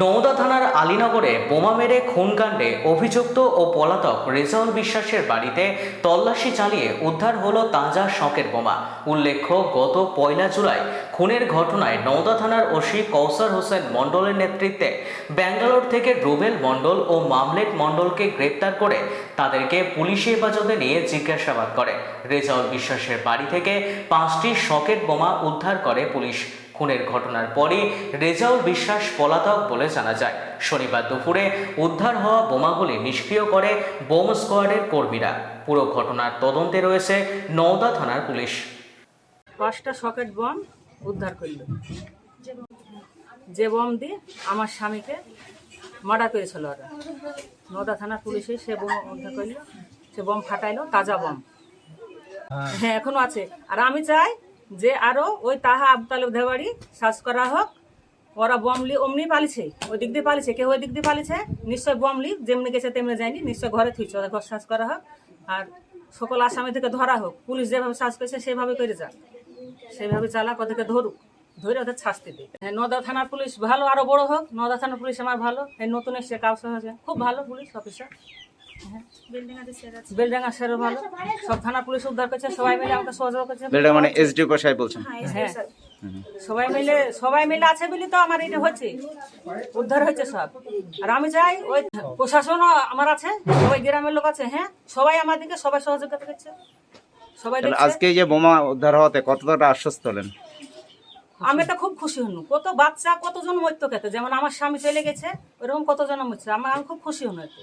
নওদা থানার আলীনগরে বোমা মেরে খুনকাণ্ডে অভিযুক্ত ও পলাতক রেজাউল বিশ্বাসের বাড়িতে তল্লাশি চালিয়ে উদ্ধার হলো তাজা শকের বোমা। উল্লেখ্য, গত পয়লা জুলাই খুনের ঘটনায় নওদা থানার ওসি কৌসার হোসেন মণ্ডলের নেতৃত্বে ব্যাঙ্গালোর থেকে রুবেল মণ্ডল ও মামলেট মণ্ডলকে গ্রেপ্তার করে তাদেরকে পুলিশি হেফাজতে নিয়ে জিজ্ঞাসাবাদ করে। রেজাউল বিশ্বাসের বাড়ি থেকে পাঁচটি শকেট বোমা উদ্ধার করে পুলিশ। খুনের ঘটনার পরই রেজাউল বিশ্বাস পলাতক বলে জানা যায়। শনিবার দুপুরে উদ্ধার হওয়া বোমাগুলি নিষ্ক্রিয় করে বোম স্কোয়াডের কর্মীরা। পুরো ঘটনার তদন্তে রয়েছে নওদা থানার পুলিশ। পাঁচটা সকেট বম উদ্ধার করল। যে বম দিয়ে আমার স্বামীকে মার্ডার করেছিল ওরা। নওদা থানার পুলিশে সে বোম উদ্ধার করল। সে বম ফাটাইলো তাজা বম। হ্যাঁ এখনও আছে। আর আমি চাই যে আরও ওই তাহা আবতালে দেবাড়ি শ্বাস করা হোক। ওরা বমলি অমনি পালিছে, ওই দিক দিয়ে পালিছে, কেউ ওই দিক দিয়ে পালিছে? নিশ্চয় বমলি যেমনি গেছে তেমনি যায়নি, নিশ্চয় ঘরে থুইছে ওদের ঘর শ্বাস করা হোক। আর সকল আসামি থেকে ধরা হোক, পুলিশ যেভাবে শ্বাস করেছে, সেভাবে করে যাক। সেভাবে চালাক ওদেরকে ধরুক, ধরে ওদের শাস্তি দিক। হ্যাঁ নদা থানার পুলিশ ভালো, আরও বড় হোক নদা থানার পুলিশ আমার ভালো। এই নতুন এসছে কাউসে খুব ভালো পুলিশ অফিসার বেলডাঙ্গা স্যারও ভালো। সব থানা পুলিশ উদ্ধার করছে সবাই মিলে আমাকে সহযোগ করছে। এটা মানে এসডিও কষাই বলছেন? হ্যাঁ সবাই মিলে সবাই মিলে আছে বলি তো আমার এটা হচ্ছে। উদ্ধার হয়েছে সব। আর আমি চাই ওই প্রশাসনও আমার আছে ওই গ্রামের লোক আছে হ্যাঁ? সবাই আমাদেরকে সবাই সহযোগিতা করছে। সবাই আজকে যে বোমা উদ্ধার হওয়াতে কতটা আশ্বস্ত হলেন? আমি তো খুব খুশি হনু। কত বাচ্চা কতজন মরতো খেতে যেমন আমার স্বামী চলে গেছে ওরকম কতজন মরছে? আমার আমি খুব খুশি হনু এতে।